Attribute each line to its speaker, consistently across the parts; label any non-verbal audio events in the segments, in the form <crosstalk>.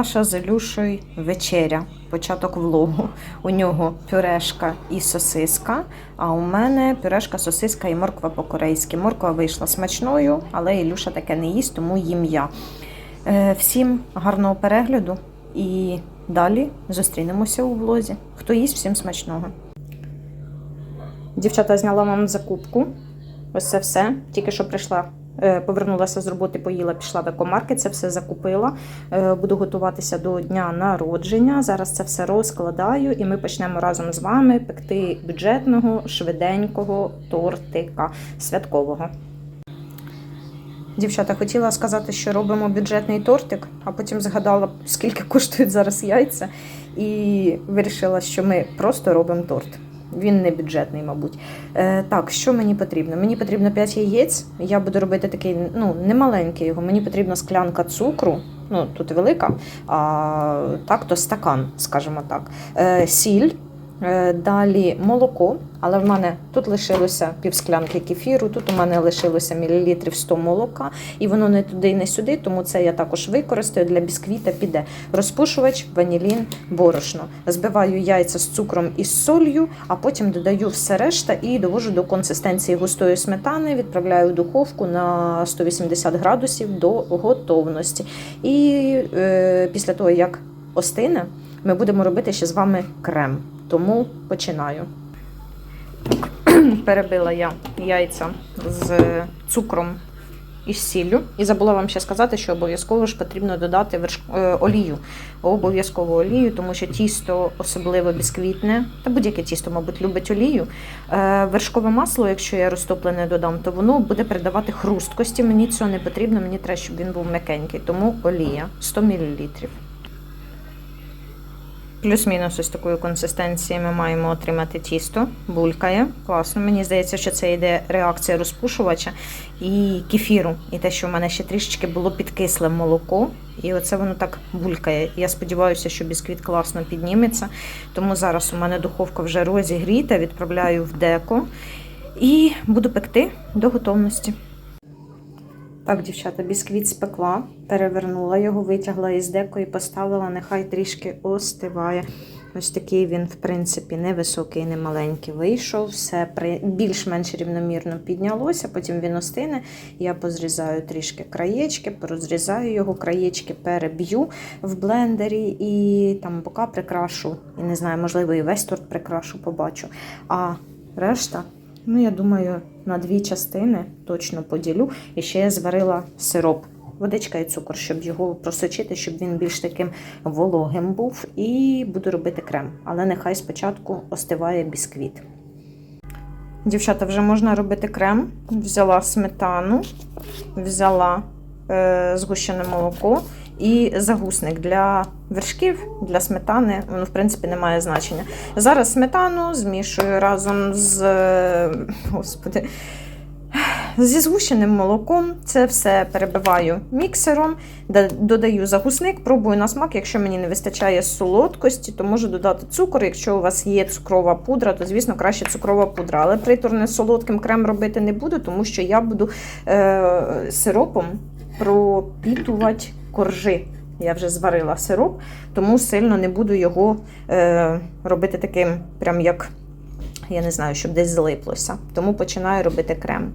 Speaker 1: Наша з Ілюшою вечеря, початок влогу. У нього пюрешка і сосиска, а у мене пюрешка, сосиска і морква по-корейськи. Морква вийшла смачною, але Ілюша таке не їсть, тому їм я. Е, Всім гарного перегляду і далі зустрінемося у влозі. Хто їсть, всім смачного. Дівчата зняла вам закупку. Ось це все. Тільки що прийшла, повернулася з роботи, поїла, пішла в екомаркет, це все закупила. Е, Буду готуватися до дня народження. Зараз це все розкладаю, і ми почнемо разом з вами пекти бюджетного, швиденького тортика святкового. Дівчата, хотіла сказати, що робимо бюджетний тортик, а потім згадала, скільки коштують зараз яйця, і вирішила, що ми просто робимо торт. Він не бюджетний, мабуть. Е, так, що мені потрібно? Мені потрібно 5 яєць. Я буду робити такий, ну, не маленький його. Мені потрібна склянка цукру. Ну, тут велика, а так то стакан, скажімо так. Е, сіль. Е, Далі молоко, але в мене тут лишилося півсклянки кефіру, тут у мене лишилося мілілітрів 100 молока, і воно не туди і не сюди, тому це я також використаю для бісквіта. Піде розпушувач, ванілін, борошно. Збиваю яйця з цукром і з солью, а потім додаю все решта і довожу до консистенції густої сметани, відправляю в духовку на 180 градусів до готовності. І е, після того, як остине, ми будемо робити ще з вами крем. Тому починаю. Перебила я яйця з цукром і сіллю. І забула вам ще сказати, що обов'язково ж потрібно додати верш... е, олію. Обов'язково олію, тому що тісто особливо бісквітне, та будь-яке тісто, мабуть, любить олію. Е, Вершкове масло, якщо я розтоплене додам, то воно буде передавати хрусткості. Мені цього не потрібно, мені треба, щоб він був м'якенький. Тому олія 100 мл. Плюс-мінус ось такої консистенції ми маємо отримати тісто, булькає. Класно. Мені здається, що це йде реакція розпушувача і кефіру. І те, що в мене ще трішечки було підкисле молоко. І оце воно так булькає. Я сподіваюся, що бісквіт класно підніметься. Тому зараз у мене духовка вже розігріта, відправляю в деко і буду пекти до готовності. Так, дівчата, бісквіт спекла, перевернула його, витягла із деко і поставила, нехай трішки остиває. Ось такий він, в принципі, невисокий, не маленький вийшов. Все більш-менш рівномірно піднялося, потім він остине. Я позрізаю трішки краєчки, порозрізаю його, краєчки переб'ю в блендері і там бока прикрашу. І не знаю, можливо, і весь торт прикрашу, побачу. А решта. Ну, я думаю, на дві частини точно поділю. І ще я зварила сироп, водичка і цукор, щоб його просочити, щоб він більш таким вологим був. І буду робити крем. Але нехай спочатку остиває бісквіт. Дівчата, вже можна робити крем. Взяла сметану, взяла е, згущене молоко і загусник для вершків, для сметани, воно, в принципі, не має значення. Зараз сметану змішую разом з господи, зі згущеним молоком. Це все перебиваю міксером, додаю загусник, пробую на смак. Якщо мені не вистачає солодкості, то можу додати цукор. Якщо у вас є цукрова пудра, то, звісно, краще цукрова пудра. Але приторне солодким крем робити не буду, тому що я буду е, сиропом пропітувати коржи. Я вже зварила сироп, тому сильно не буду його е, робити таким, прям як, я не знаю, щоб десь злиплося. Тому починаю робити крем.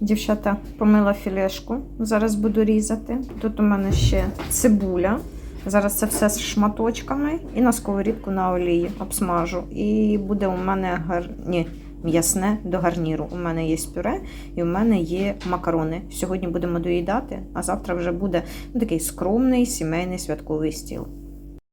Speaker 1: Дівчата, помила філешку. Зараз буду різати. Тут у мене ще цибуля. Зараз це все з шматочками і на сковорідку на олії обсмажу. І буде у мене гар... Ні, м'ясне до гарніру. У мене є пюре і у мене є макарони. Сьогодні будемо доїдати, а завтра вже буде ну, такий скромний сімейний святковий стіл.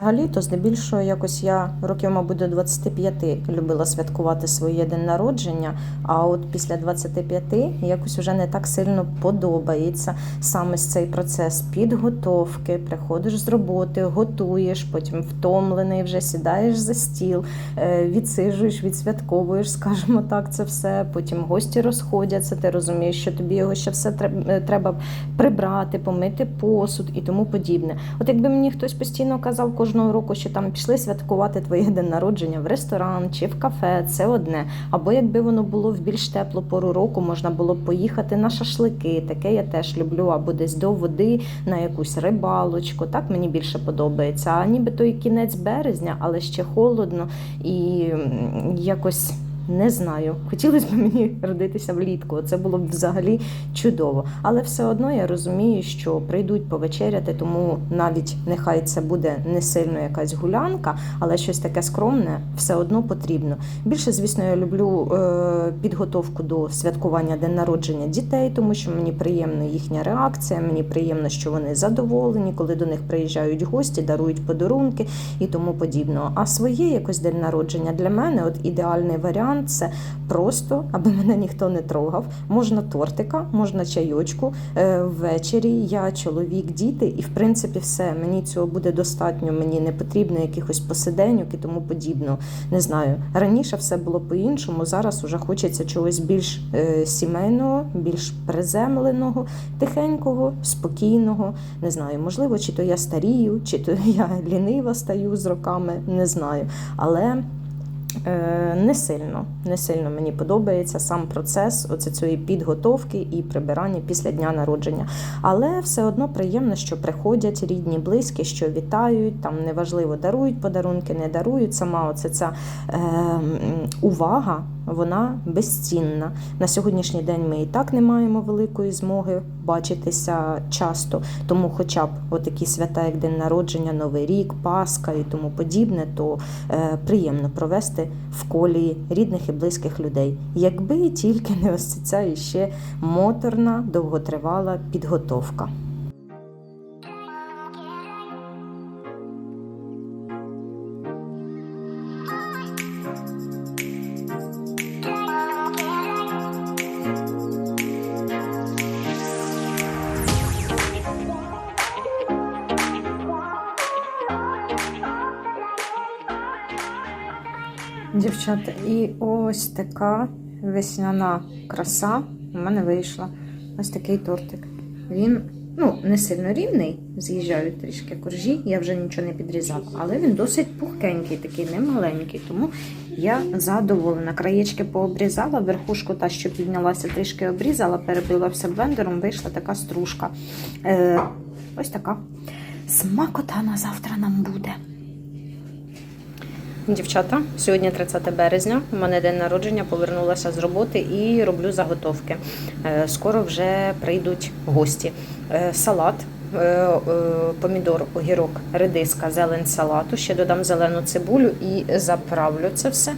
Speaker 1: Взагалі, то здебільшого якось я років, мабуть, до 25 любила святкувати своє день народження, а от після 25 якось вже не так сильно подобається саме цей процес підготовки. Приходиш з роботи, готуєш, потім втомлений, вже сідаєш за стіл, е, відсиджуєш, відсвятковуєш, скажімо так, це все. Потім гості розходяться. Ти розумієш, що тобі його ще все е, треба прибрати, помити посуд і тому подібне. От якби мені хтось постійно казав кожного року, що там пішли святкувати твоє <laughs> день народження в ресторан чи в кафе, це одне. Або якби воно було в більш теплу пору року, можна було б поїхати на шашлики. Таке я теж люблю, або десь до води на якусь рибалочку. Так мені більше подобається. А ніби той кінець березня, але ще холодно і якось. Не знаю, хотілося б <laughs> мені родитися влітку. Це було б взагалі чудово. Але все одно я розумію, що прийдуть повечеряти, тому навіть нехай це буде не сильно якась гулянка, але щось таке скромне все одно потрібно. Більше, звісно, я люблю е, підготовку до святкування день народження дітей, тому що мені приємна їхня реакція. Мені приємно, що вони задоволені, коли до них приїжджають гості, дарують подарунки і тому подібного. А своє якось день народження для мене, от ідеальний варіант, це просто, аби мене ніхто не трогав. Можна тортика, можна чайочку. Е, Ввечері я чоловік, діти, і в принципі все. Мені цього буде достатньо. Мені не потрібно якихось посиденьок і тому подібного. Не знаю. Раніше все було по-іншому. Зараз уже хочеться чогось більш е, сімейного, більш приземленого, тихенького, спокійного. Не знаю, можливо, чи то я старію, чи то <laughs> я лінива стаю з роками, не знаю. Але Не сильно, не сильно мені подобається сам процес оце цієї підготовки і прибирання після дня народження. Але все одно приємно, що приходять рідні, близькі, що вітають. Там неважливо, дарують подарунки, не дарують. Сама оце ця е, увага. Вона безцінна. На сьогоднішній день ми і так не маємо великої змоги бачитися часто. Тому, хоча б отакі свята, як день народження, Новий рік, Пасха і тому подібне, то е, приємно провести в колії рідних і близьких людей. Якби тільки не ось ця іще моторна, довготривала підготовка. Дівчата, і ось така весняна краса у мене вийшла. Ось такий тортик. Він ну, не сильно рівний, з'їжджають трішки коржі, я вже нічого не підрізала, але він досить пухкенький, такий не маленький. Тому я задоволена. Краєчки пообрізала, верхушку та, що піднялася, трішки обрізала, перебила все блендером, вийшла така стружка. Е, ось така. Смакота на завтра нам буде. Дівчата, сьогодні 30 березня. У мене день народження, повернулася з роботи і роблю заготовки. Е, Скоро вже прийдуть гості. Е, Салат, е, помідор, огірок, редиска, зелень салату. Ще додам зелену цибулю і заправлю це все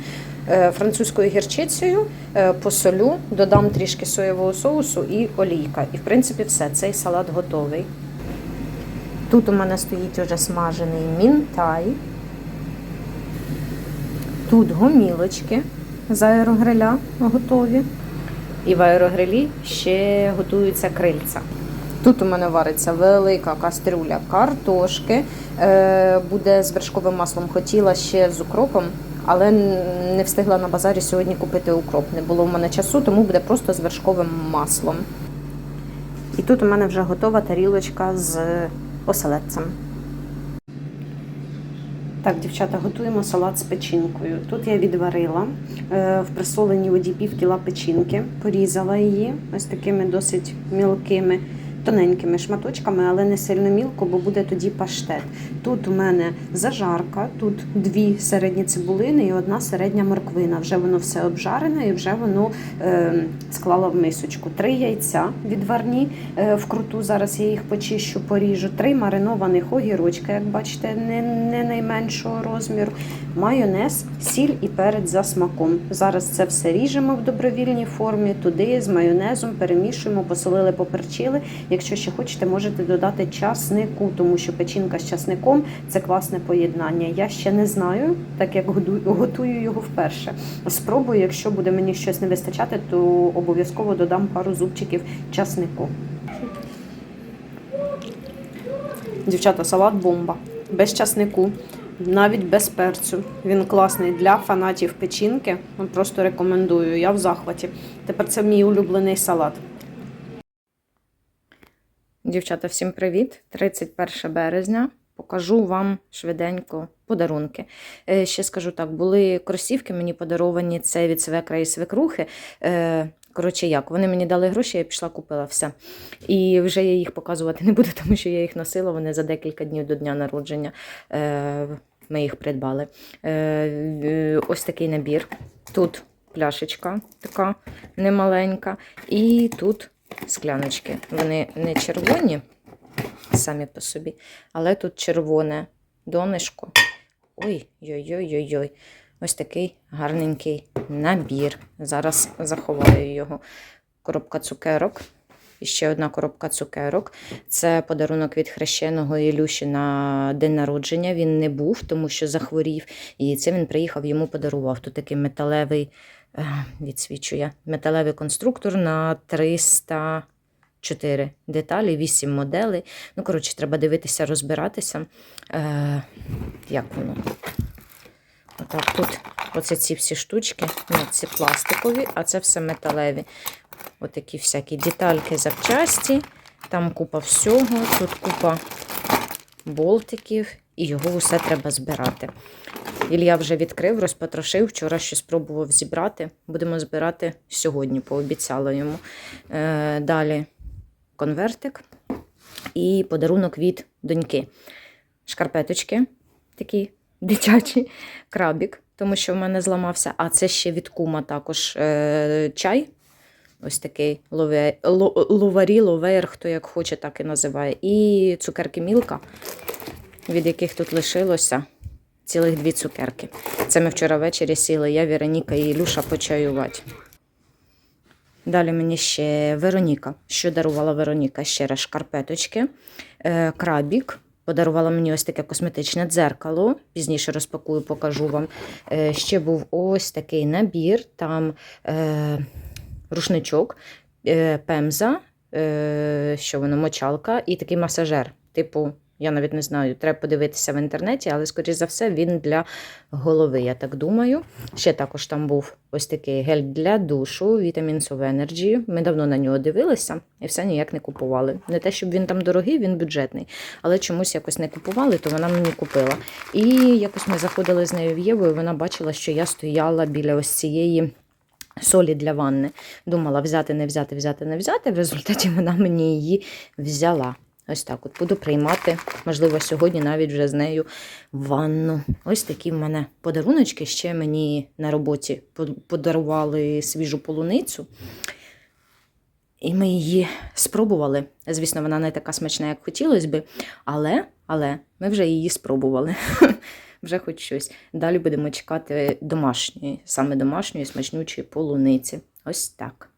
Speaker 1: французькою гірчицею, посолю, додам трішки соєвого соусу і олійка. І в принципі все. Цей салат готовий. Тут у мене стоїть уже смажений мінтай. Тут гомілочки з аерогриля готові. І в аерогрилі ще готуються крильця. Тут у мене вариться велика кастрюля картошки. Е, буде з вершковим маслом. Хотіла ще з укропом, але не встигла на базарі сьогодні купити укроп. Не було в мене часу, тому буде просто з вершковим маслом. І тут у мене вже готова тарілочка з оселедцем. Так, дівчата, готуємо салат з печінкою. Тут я відварила е, в присоленій воді пів кіла печінки, порізала її ось такими досить мілкими, тоненькими шматочками, але не сильно мілко, бо буде тоді паштет. Тут у мене зажарка, тут дві середні цибулини і одна середня морквина. Вже воно все обжарене і вже воно е, склала в мисочку. Три яйця відварні е, вкруту. Зараз я їх почищу, поріжу. Три маринованих огірочка, як бачите, не, не найменшого розміру. Майонез, сіль і перець за смаком. Зараз це все ріжемо в добровільній формі. Туди з майонезом перемішуємо, посолили, поперчили. Якщо ще хочете, можете додати часнику, тому що печінка з часником це класне поєднання. Я ще не знаю, так як готую його вперше. Спробую, якщо буде мені щось не вистачати, то обов'язково додам пару зубчиків часнику. Дівчата, салат бомба. Без часнику, навіть без перцю. Він класний для фанатів печінки. Просто рекомендую. Я в захваті. Тепер це мій улюблений салат. Дівчата, всім привіт! 31 березня. покажу вам швиденько подарунки. Е, Ще скажу так: були кросівки мені подаровані це від свекра і свекрухи. Е, Коротше, як, вони мені дали гроші, я пішла купила все. І вже я їх показувати не буду, <laughs> тому що я їх носила. Вони за декілька днів до дня народження. Е, Ми їх придбали. Ось такий набір. Тут пляшечка така немаленька. І тут скляночки. Вони не червоні самі по собі, але тут червоне донишко. Ой-ой-ой-ой-ой. Ось такий гарненький набір. Зараз заховаю його. Коробка цукерок. І ще одна коробка цукерок. Це подарунок від хрещеного Ілюші на день народження. Він не був, тому що захворів. І це він приїхав, йому подарував. Тут такий металевий, відсвічує, металевий конструктор на 304 деталі, 8 моделей. Ну, коротше, треба дивитися, розбиратися. Е, як воно? Отак, тут оце ці всі штучки, ну, це пластикові, а це все металеві. Отакі всякі детальки, запчасті, там купа всього, тут купа болтиків, і його все треба збирати. Ілля вже відкрив, розпотрошив, вчора ще спробував зібрати. Будемо збирати сьогодні, пообіцяла йому. Е, далі конвертик і подарунок від доньки. Шкарпеточки такі дитячі, крабік, тому що в мене зламався. А це ще від кума також е, чай. Ось такий ловарі, ловеєр, хто як хоче, так і називає. І цукерки Мілка, від яких тут лишилося цілих дві цукерки. Це ми вчора ввечері сіли, я, Вероніка і Ілюша почаювати. Далі мені ще Вероніка. Що дарувала Вероніка? Ще раз шкарпеточки, е, крабік. Подарувала мені ось таке косметичне дзеркало. Пізніше розпакую, покажу вам. Е, ще був ось такий набір, там е, рушничок, е, пемза, е, що воно, мочалка і такий масажер. Типу, я навіть не знаю, треба подивитися в інтернеті, але, скоріш за все, він для голови, я так думаю. Ще також там був ось такий гель для душу, Vitamins of Energy. Ми давно на нього дивилися і все ніяк не купували. Не те, щоб він там дорогий, він бюджетний, але чомусь якось не купували, то вона мені купила. І якось ми заходили з нею в Єву, і вона бачила, що я стояла біля ось цієї. Солі для ванни. Думала взяти, не взяти, взяти, не взяти. В результаті вона мені її взяла. Ось так от буду приймати, можливо, сьогодні навіть вже з нею ванну. Ось такі в мене подаруночки. Ще мені на роботі подарували свіжу полуницю. І ми її спробували. Звісно, вона не така смачна, як хотілося би, але, але ми вже її спробували. <laughs> Вже хоч щось. Далі будемо чекати домашньої, саме домашньої смачнючої полуниці. Ось так.